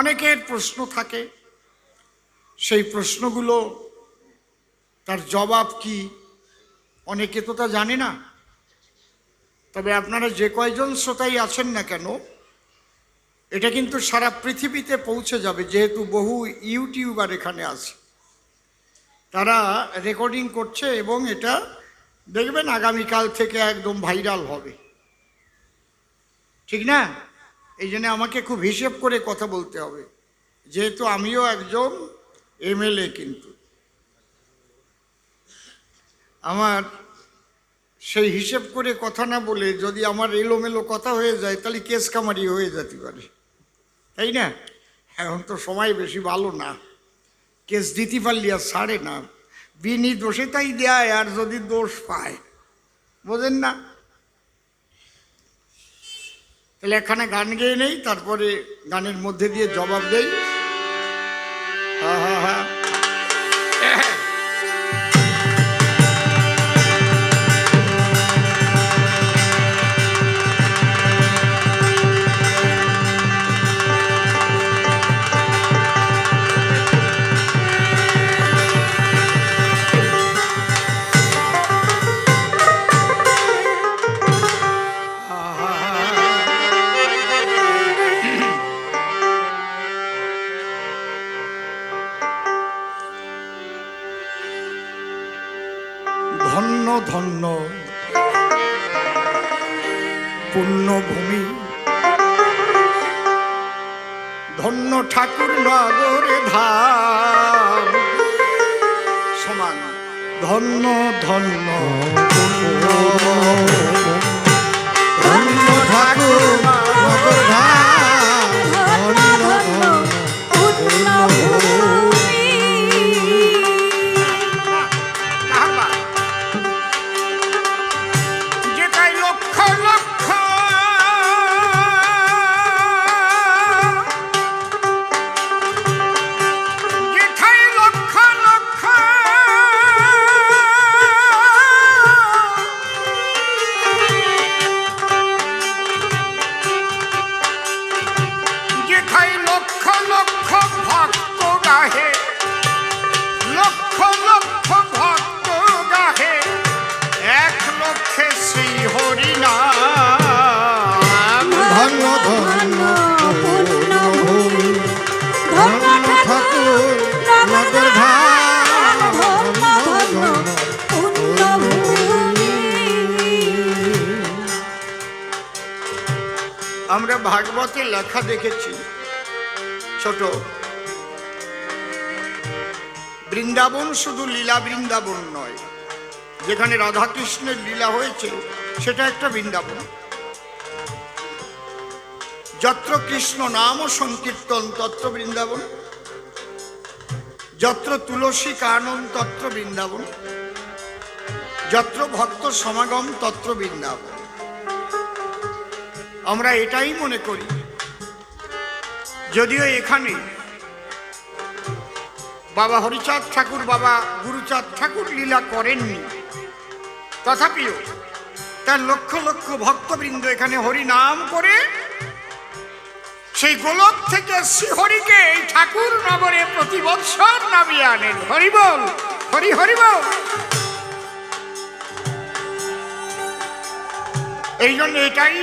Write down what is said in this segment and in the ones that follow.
অনেকের প্রশ্ন থাকে। সেই প্রশ্নগুলো, তার জবাব কি? অনেকে তো তা জানে না। তবে আপনারা যে কয়জন শ্রোতাই আছেন না কেন, এটা কিন্তু সারা পৃথিবীতে পৌঁছে যাবে, যেহেতু বহু ইউটিউবার এখানে আছে। তারা রেকর্ডিং করছে এবং এটা দেখবেন আগামীকাল থেকে একদম ভাইরাল হবে। ঠিক না? এই জন্য আমাকে খুব হিসেব করে কথা বলতে হবে। যেহেতু আমিও একজন এমএলএ কিন্তু। আমার সেই হিসেব করে কথা না বলে যদি আমার এলোমেলো কথা হয়ে যায়, তাহলে কেস কামারি হয়ে যেতে পারে। তাই না? এখন তো সময় বেশি ভালো না। কেস দিতে পারলি আর ছাড়ে না। বিনি দোষে তাই দেয়, আর যদি দোষ পায়। বোঝেন না? তাহলে এখানে গান গেয়ে নেই তারপরে গানের মধ্যে দিয়ে জবাব দেই। ধন্য। পুণ্যভূমি। ধন্য ঠাকুর নগরে ধাম। সমান। ধন্য ধন্য। ধন্য ঠাকুর ভাগবতে লেখা দেখেছি। ছোট। বৃন্দাবন শুধু লীলা বৃন্দাবন নয়, যেখানে রাধাকৃষ্ণের লীলা হয়েছে, সেটা একটা বৃন্দাবন। যত্র কৃষ্ণ নাম ও সংকীর্তন তত্র বৃন্দাবন। যত্র তুলসী কানন তত্র বৃন্দাবন। যত্র ভক্ত সমাগম তত্র বৃন্দাবন। আমরা এটাই মনে করি। যদিও এখানে বাবা হরিচাঁদ ঠাকুর, বাবা গুরুচাঁদ ঠাকুর লীলা করেননি। তথাপিও তার লক্ষ লক্ষ ভক্তবৃন্দ এখানে হরি নাম করে সেই গোলক থেকে শ্রীহরিকে এই ঠাকুর নগরে প্রতি বৎসর নামিয়ে আনেন। হরিবল হরি হরিবল এই জন্য এটাই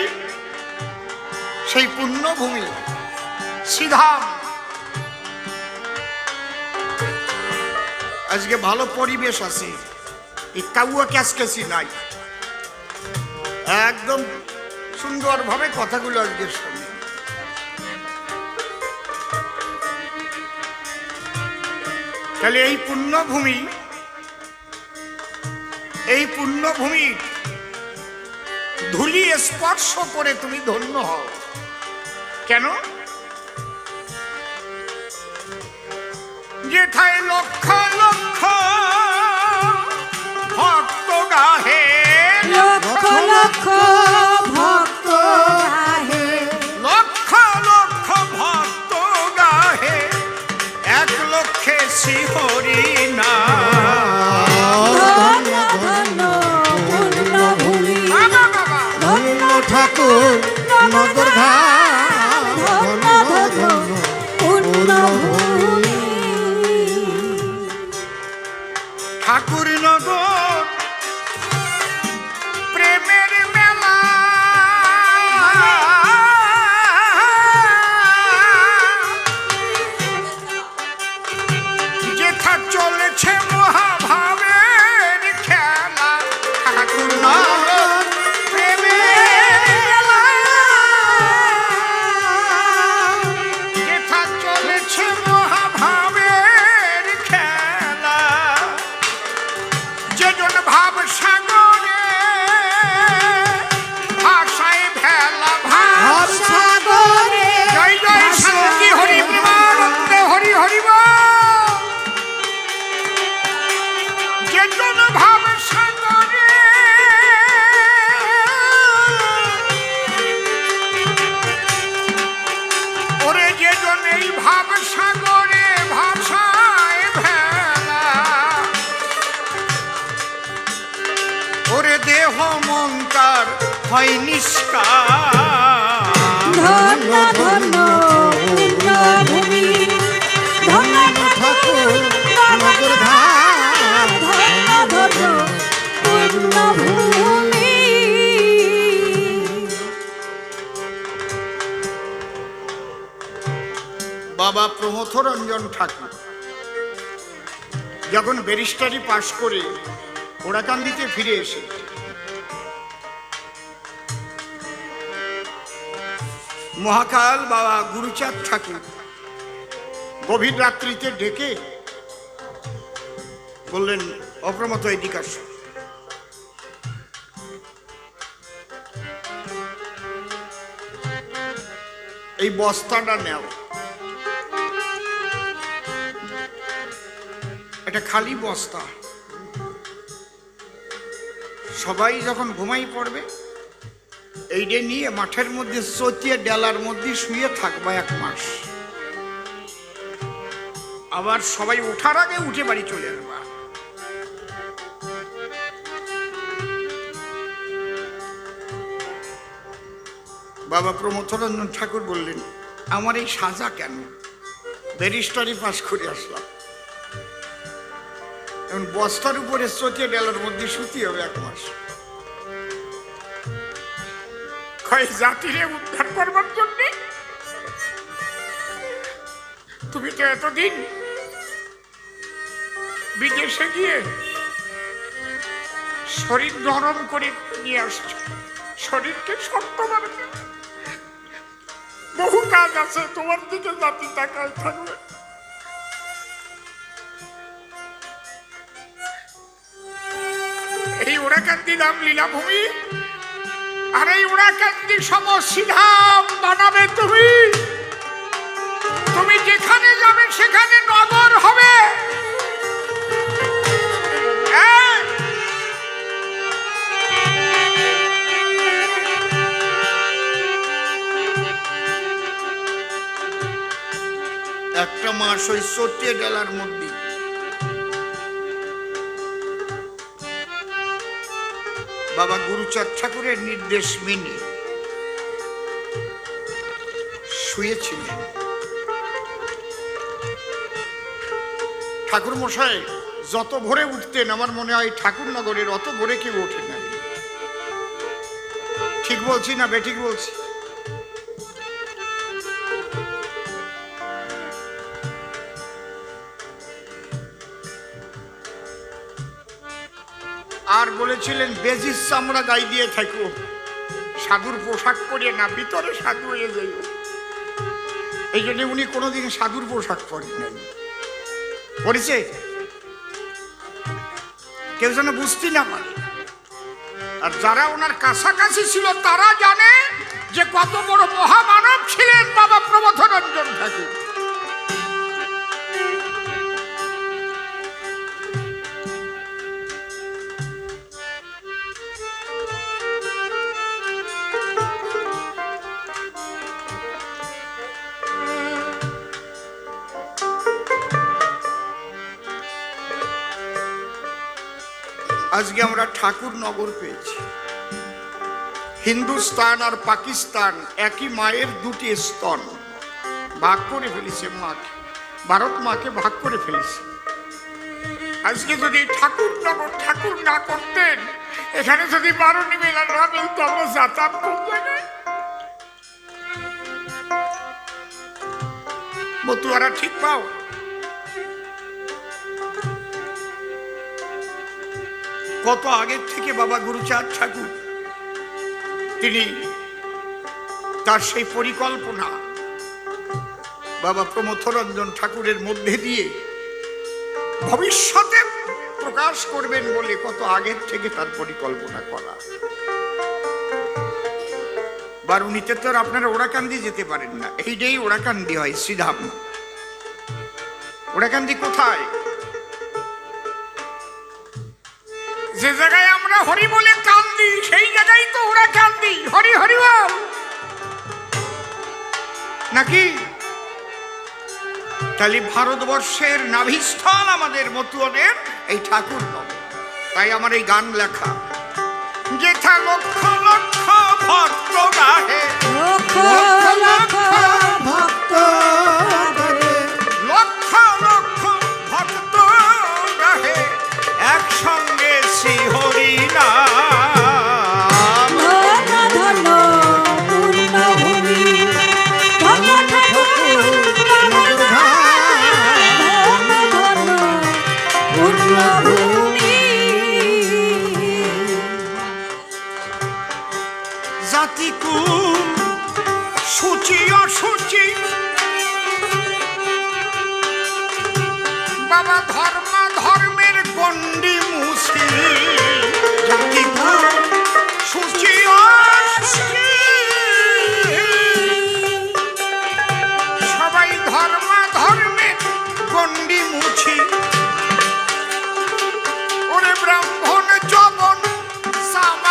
সেই পুণ্যভূমি। শ্রীধাম। আজকে ভালো পরিবেশ আছে। এই কাউয়া ক্যাসকেসি নাই। একদম সুন্দরভাবে কথাগুলো আজকে শুনি। তাহলে এই পুণ্যভূমি এই পুণ্যভূমি ধুলি স্পর্শ করে তুমি ধন্য হও। কেন? যেথায় লক্ষ লক্ষ ভক্ত গাহে লক্ষ লক্ষ ভক্ত গাহে। লক্ষ লক্ষ ভক্ত গাহে এক লক্ষে শিহরি না। ঠাকুর নগর ধাম হয় নিষ্কার ধন্য ধন্য পুণ্যভূমি ধন্য ঠাকুর ধন্য ধন্য পুণ্যভূমি বাবা প্রমথ রঞ্জন ঠাকুর যখন ব্যারিস্টারি পাশ করে ওড়াকান্দিতে ফিরে এসে মহাকাল বাবা গুরুচাঁদ ঠাকুর। গভীর রাত্রিতে ডেকে বললেন অপ্রমত এদিকে আসো। এই বস্তাটা নেও। এটা খালি বস্তা। সবাই যখন ঘুমাই পড়বে এইটা নিয়ে মাঠের মধ্যে চতিয়ে ডেলার মধ্যে শুয়ে থাকবা এক মাস। আবার সবাই ওঠার আগে উঠে বাড়ি চলে আসবা। বাবা প্রমথরঞ্জন ঠাকুর বললেন, আমার এই সাজা কেন? ব্যারিস্টারি পাশ করে আসলাম। এখন বস্তার উপরে চটিয়ে ডেলার মধ্যে শুতি হবে এক মাস। ক্ষয় জাতিরে উদ্ধার করবার জন্য? তুমি তো এতদিন বিদেশে গিয়ে শরীর নরম করে নিয়ে আসছো। শরীরকে শক্ত বানাতে বহু কাজ আছে, তোমার দিকে জাতি তাকায় থাকবে। এই ওরা ওড়াকান্দি নাম লীলাভূমি। আর এই ওড়াকান্দি সমষ্টি ধাম বানাবে তুমি তুমি যেখানে যাবে সেখানে নগর হবে? একটা মাস ওই চটিয়ে গেলার মধ্যে বাবা গুরুচাঁদ ঠাকুরের নির্দেশ মেনে শুয়েছিলেন। ঠাকুর মশাই, যত ভোরে উঠতেন, আমার মনে হয় ঠাকুর ঠাকুরনগরের অত ভোরে কেউ ওঠে না। ঠিক বলছি না বেঠিক বলছি? আর বলেছিলেন, বেজির চামড়া গাই দিয়ে থাকো। সাধুর পোশাক পরে না, ভিতরে সাধু হয়ে যাই এই জন্য উনি কোনোদিন সাধুর পোশাক পরেন নাই। পড়েছে কেউ যেন বুঝতে না পারে। আর যারা ওনার কাছাকাছি ছিল, তারা জানে যে কত বড় মহামানব ছিলেন বাবা প্রবোধ রঞ্জন ঠাকুর। আজকে আমরা ঠাকুর নগর পেয়েছি। হিন্দুস্তান আর পাকিস্তান একই মায়ের দুটি স্তন। ভাগ করে ফেলেছে মাকে। ভারত মাকে ভাগ করে ফেলেছে। আজকে যদি ঠাকুর নগর ঠাকুর না করতেন, এখানে যদি বারণী মেলা না মিলতো, আমরা জায়গায় মতুয়ারা ঠিক পাও? কত আগের থেকে বাবা গুরুচাঁদ ঠাকুর। তিনি তার সেই পরিকল্পনা বাবা প্রমথরঞ্জন ঠাকুরের মধ্যে দিয়ে ভবিষ্যতে প্রকাশ করবেন বলে কত আগের থেকে তার পরিকল্পনা করা। বারুনিতে তো আর আপনারা ওড়াকান্দি যেতে পারেন না। এইটাই ওড়াকান্দি হয় শ্রীধাম। ওড়াকান্দি কোথায়? যে জায়গায় আমরা হরি বলে কান্দি, সেই জায়গায় তো ওরা কান্দি। হরি হরি বল। নাকি? তাহলে ভারতবর্ষের নাভিস্থল আমাদের মতুয়াদের এই ঠাকুর তাই আমার এই গান লেখা। যেথা লক্ষ লক্ষ ভক্ত গাহে। লক্ষ লক্ষ ভক্ত।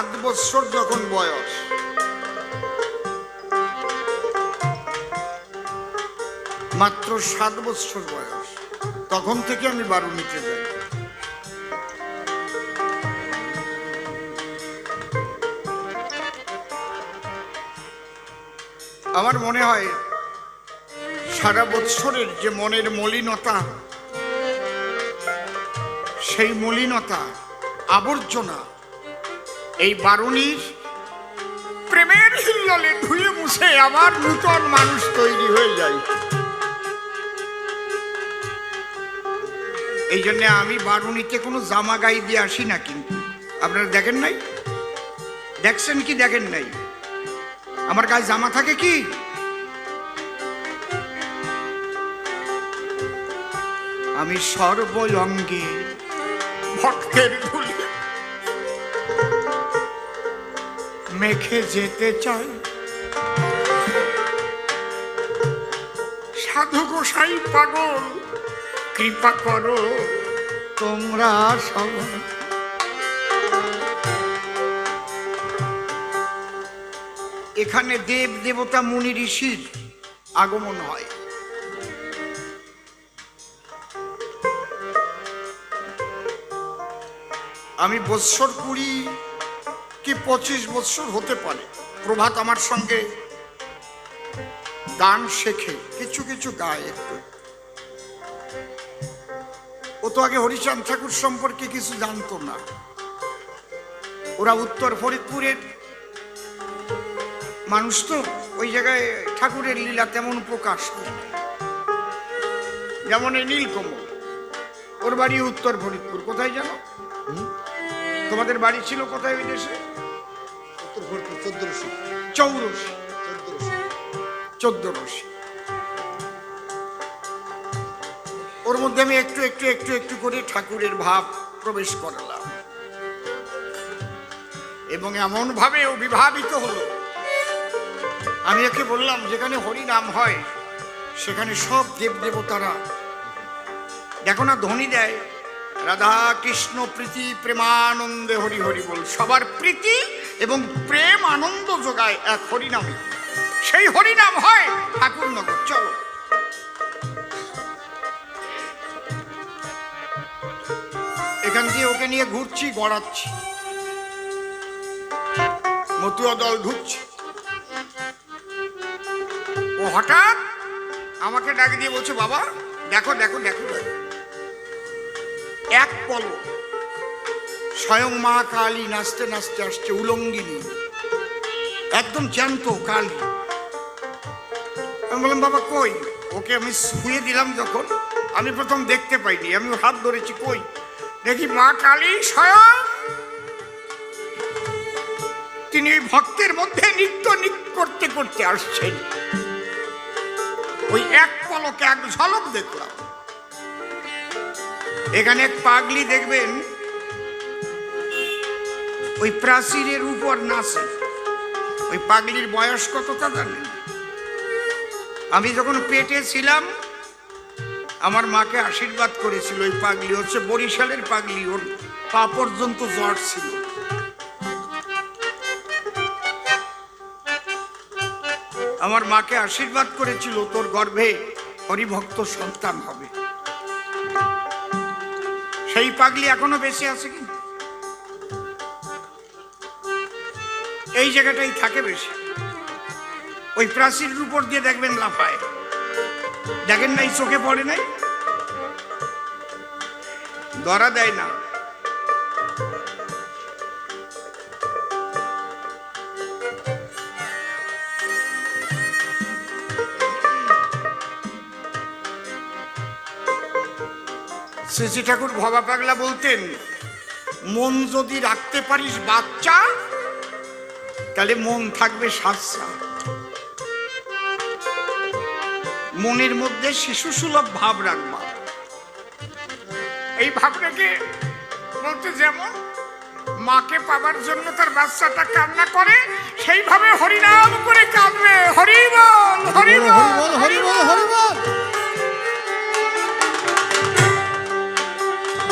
সাত বছর যখন বয়স। মাত্র সাত বছর বয়স। তখন থেকে আমি বারুনিতে যাই। আমার মনে হয় সারা বৎসরের যে মনের মলিনতা, সেই মলিনতা, আবর্জনা এই বারুণীর প্রেমের হিল্ললে ধুয়ে মুছে আবার নূতন মানুষ তৈরি হয়ে যায়। এই জন্য আমি বারুণীতে কোনো জামা গায়ে দিয়ে আসি না কিন্তু। আপনারা দেখেন নাই? দেখছেন কি দেখেন নাই? আমার গায়ে জামা থাকে কি? আমি সর্বঙ্গে ভক্তের ধুলি মেখে যেতে চাই। সাধু গোসাই পাগল, কৃপা করো তোমরা সবাই। এখানে দেব দেবতা মুনি ঋষির আগমন হয়। আমি বৎসর কুড়ি পঁচিশ বৎসর হতে পারে। প্রভাত আমার সঙ্গে গান শেখে কিছু কিছু গায় একটু। ও তো আগে হরিচাঁদ ঠাকুর সম্পর্কে কিছু জানতো না। ওরা উত্তর ফরিদপুরের মানুষ তো ওই জায়গায় ঠাকুরের লীলা তেমন প্রকাশ যেমন এই নীলকমল ওর বাড়ি উত্তর ফরিদপুর। কোথায় জানো? তোমাদের বাড়ি ছিল কোথায় ওই দেশে? ভরপুর চোদ্দ রশি ওর মধ্যে আমি একটু একটু একটু একটু করে ঠাকুরের ভাব প্রবেশ করালাম। এবং এমনভাবে অভিভাবিত হলো। আমি একে বললাম যেখানে হরি নাম হয় সেখানে সব দেব দেবতারা দেখো না ধ্বনি দেয় রাধা কৃষ্ণ প্রীতি প্রেমানন্দে হরি হরি বল। সবার প্রীতি এবং প্রেম আনন্দ যোগায় এক হরিনামে। সেই হরিনাম হয় ঠাকুরনগর। চলো। এখান দিয়ে ওকে নিয়ে ঘুরছি, গড়াচ্ছি। মতুয়া দল ঢুকছে। ও হঠাৎ আমাকে ডাক দিয়ে বলছে, বাবা, দেখো দেখো দেখো এক পল স্বয়ং মা কালী নাচতে নাচতে আসছে উলঙ্গিনী। একদম জ্যান্ত কালী। আমি বললাম, বাবা, কই? ওকে আমি শুয়ে দিলাম যখন। আমি প্রথম দেখতে পাইনি, আমি হাত ধরেছি, কই? দেখি মা কালী স্বয়ং। তিনি ওই ভক্তের মধ্যে নৃত্য নৃত্য করতে করতে আসছেন। ওই এক পলকে এক ঝলক দেখলাম। এখানে এক পাগলি দেখবেন ওই প্রাচীরের উপর নাচে। ওই পাগলির বয়স কত তা জানেন আমি যখন পেটে ছিলাম, আমার মাকে আশীর্বাদ করেছিল ওই পাগলি, হচ্ছে বরিশালের পাগলি, ওর পা পর্যন্ত জ্বর ছিল। আমার মাকে আশীর্বাদ করেছিল, তোর গর্ভে হরিভক্ত সন্তান হবে। সেই পাগলি এখনও বেঁচে আছে কি এই জায়গাটাই থাকে বেশি। ওই প্রাচীরের উপর দিয়ে দেখবেন লাফায়। দেখেন নাই, চোখে পড়ে নাই? ধরা দেয় না। শ্রী ঠাকুর ভবা পাগলা বলতেন, মন যদি রাখতে পারিস বাচ্চা তাহলে মন থাকবে সাজসা মনের মধ্যে শিশু সুলভ ভাব রাখবা। এই ভাবটাকে বলতে যেমন মাকে পাবার জন্য তার বাচ্চাটা কান্না করে সেইভাবে হরিনাম করে কাঁদবে। হরিবল হরিবল হরিবল হরিবল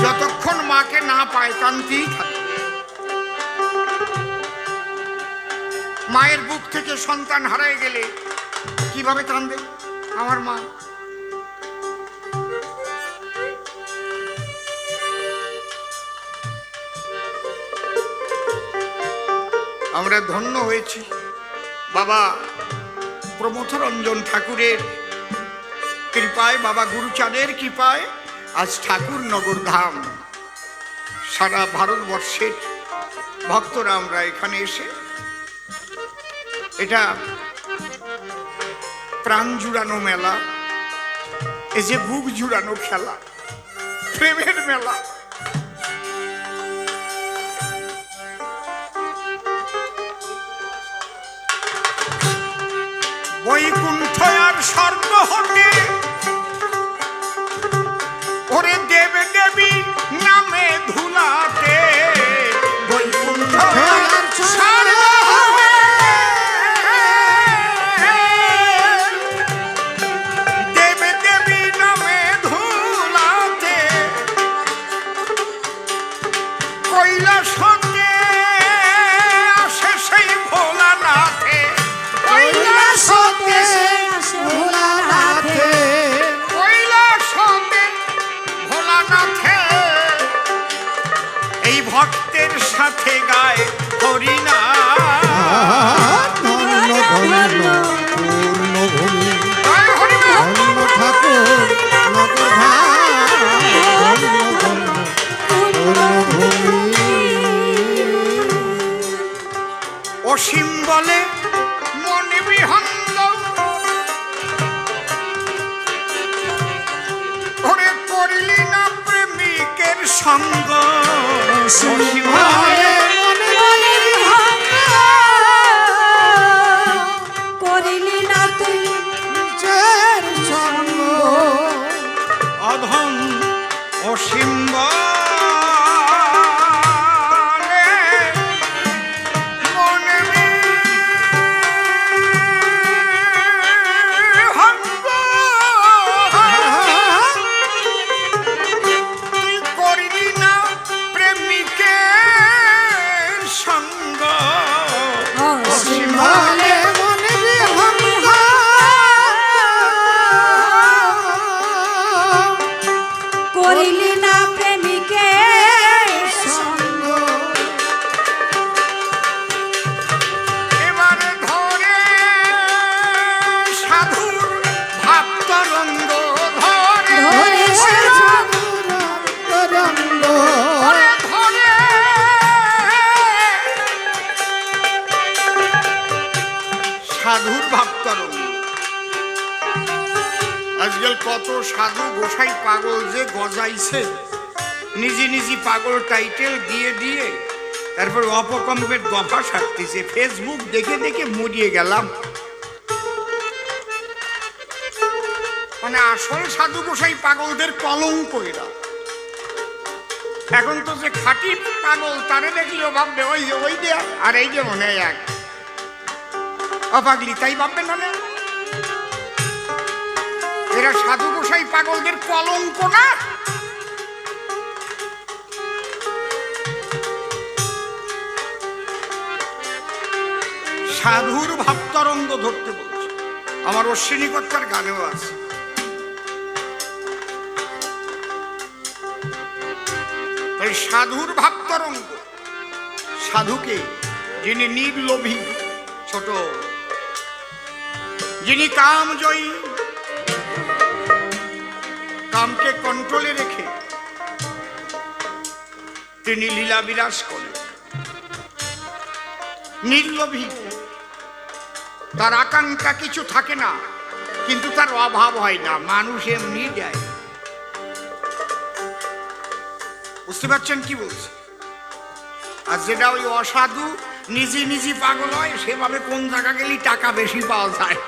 যতক্ষণ মাকে না পায় কান্তিই থাকে মায়ের বুক থেকে সন্তান হারায় গেলে কীভাবে কান্দে আমার মা। আমরা ধন্য হয়েছি। বাবা প্রমথরঞ্জন ঠাকুরের কৃপায়, বাবা গুরুচাঁদের কৃপায় আজ ঠাকুর নগর ধাম। সারা ভারতবর্ষের ভক্তরা আমরা এখানে এসে এটা প্রাণ জুড়ানো মেলা এ যে বুক জুড়ানো খেলা প্রেমের মেলা। বৈকুণ্ঠ আর Shimonle. কত সাধু গোসাই পাগল যে গজাইছে। নিজে নিজে পাগল টাইটেল দিয়ে দিয়ে তারপর অপকম্পের দফা সারতেছে। ফেসবুক দেখে দেখে মরিয়ে গেলাম। মানে আসল সাধু গোসাই পাগলদের কলঙ্ক এরা এখন তো যে খাঁটি পাগল, তারে দেখলেও ভাববে, ওই যে ওই যে, আর এই যে মনে এক। অপাগলি তাই ভাববে না না? এরা সাধু গোসাই পাগলদের কলঙ্ক না? সাধুর ভাবতরঙ্গ ধরতে বলছে। আমার অশ্বিনী কর্তার গানেও আছে। তাই সাধুর ভাবতরঙ্গ, সাধুকে যিনি নির্লোভী, ছোট, যিনি কামজয়ী কামকে কন্ট্রোলে রেখে তিনি লীলা বিলাস করেন। নির্লোভী, তার আকাঙ্ক্ষা কিছু থাকে না, কিন্তু তার অভাব হয় না, মানুষ এমনি দেয়। বুঝতে পারছেন কি বলছি? আর যেটা ওই অসাধু নিজে নিজে পাগল হয়, সেভাবে কোন জায়গা গেলে টাকা বেশি পাওয়া যায়?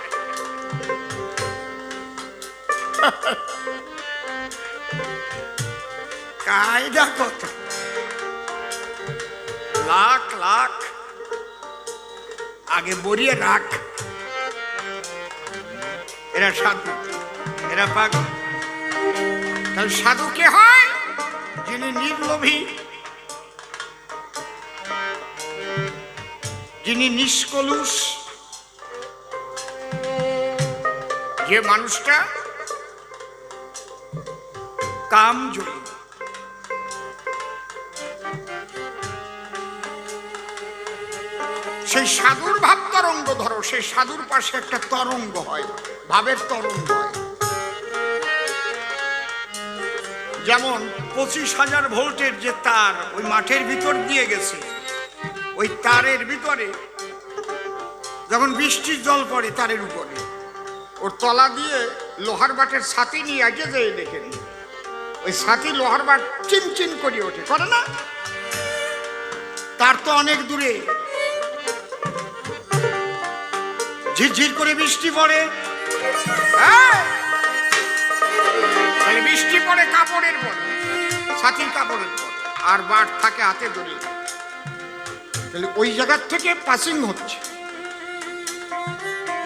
কায়দা কত লাখ লাখ। আগে বরিয়ে রাখ। এরা সাধু, এরা পাগল। তাহলে সাধু কে হয়? যিনি নির্লোভী। যিনি নিষ্কলুষ। যে মানুষটা কাম জয়ী সেই সাধুর ভাব তরঙ্গ ধরো, সেই সাধুর পাশে একটা তরঙ্গ হয়, ভাবের তরঙ্গ হয়। যেমন পঁচিশ হাজার ভোল্টের যে তার ওই মাঠের ভিতর দিয়ে গেছে, ওই তারের ভিতরে যখন বৃষ্টির জল পড়ে তারের উপরে, ওর তলা দিয়ে লোহার বাটের ছাতি নিয়ে আগে যেয়ে দেখেন ওই ছাতি লোহার বাট চিন চিন করে ওঠে, করে না? তার তো অনেক দূরে। ঝিরঝির করে বৃষ্টি পড়ে। হ্যাঁ? বৃষ্টি পড়ে কাপড়ের পর ছাতির কাপড়ের পর আর বাট থাকে হাতে ধরে। তাহলে ওই জায়গার থেকে পাসিং হচ্ছে।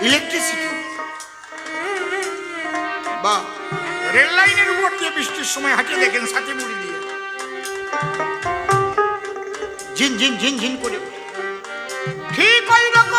ইলেকট্রিসিটি বা রেল লাইনের উপর দিয়ে বৃষ্টির সময় হাঁটিয়ে দেখেন ছাতি মুড়ি দিয়ে। ঝিন ঝিন ঝিন ঝিন করে। ঠিক ওই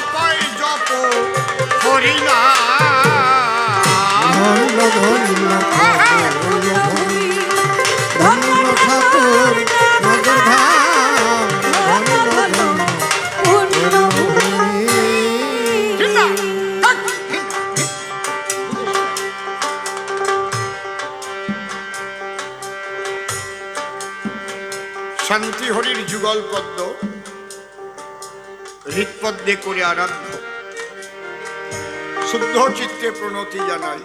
জপয় জপ হরি না ধন্য ধন্য ধন্য ধন্য। ঠাকুর নগর ধাম। ধন্য ধন্য। শান্তি হরির যুগল পদ্ম। হৃৎপদ্মে করে আরাধ্য শুদ্ধ চিত্তে প্রণতি জানাই